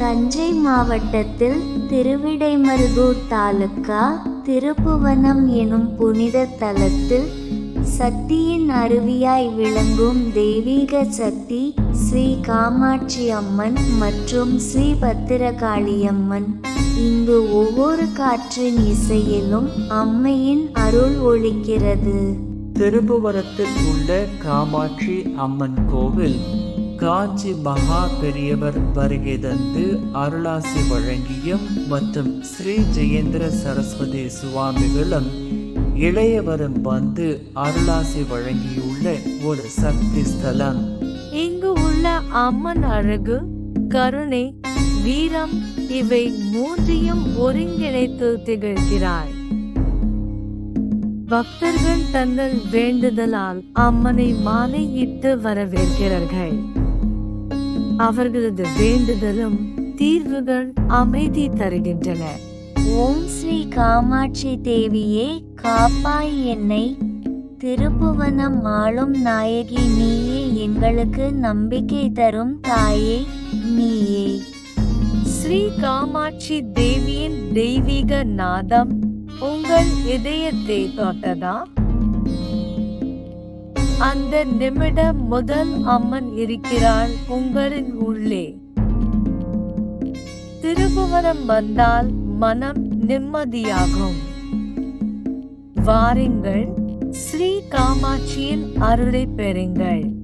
தஞ்சை மாவட்டத்தில் திருவிடைமருதூர் தாலுகா திருப்புவனம் எனும் புனித தலத்தில் சக்தியின் அருவியாய் விளங்கும் தெய்வீக சக்தி ஸ்ரீ காமாட்சி அம்மன் மற்றும் ஸ்ரீ பத்திரகாளியம்மன் இங்கு ஒவ்வொரு காற்றின் இசையிலும் அம்மையின் அருள் ஒழிக்கிறது. திருப்புவனத்தில் உள்ள காமாட்சி அம்மன் கோவில். காஞ்சி மகா பெரியவர் வருகை தந்து அருளாசி வழங்கியும் மற்றும் ஸ்ரீ ஜெயேந்திர சரஸ்வதி சுவாமிகளும் இளையவரும் வந்து அருளாசி வழங்கியுள்ள ஒரு சக்தி ஸ்தலம். இங்கு உள்ள அம்மன் அழகு கருணை வீரம் இவை மூன்றையும் ஒருங்கிணைத்து திகழ்கிறார் பக்தர்கள் தங்கள் வேண்டுதலால் அம்மனை மாலையிட்டு வரவேற்கிறார்கள். அவர்களது வேண்டுதலும் தீர்வுகள் அமைதி தருகின்றன. ஓம் ஸ்ரீ காமாட்சி தேவியே காப்பாய் என்னை. திருப்புவனம் ஆளும் நாயகி நீயே எங்களுக்கு நம்பிக்கை தரும் தாயே நீயே. ஸ்ரீ காமாட்சி தேவியின் தெய்வீக நாதம் உங்கள் இதயத்தை தொட்டதா? அந்த நிமிடம் முதல் அம்மன் இருக்கிறாள் உங்களின் உள்ளே. திருபுவனம் வந்தால் மனம் நிம்மதியாகும். வாருங்கள் ஸ்ரீ காமாட்சியின் அருளை பெறுங்கள்.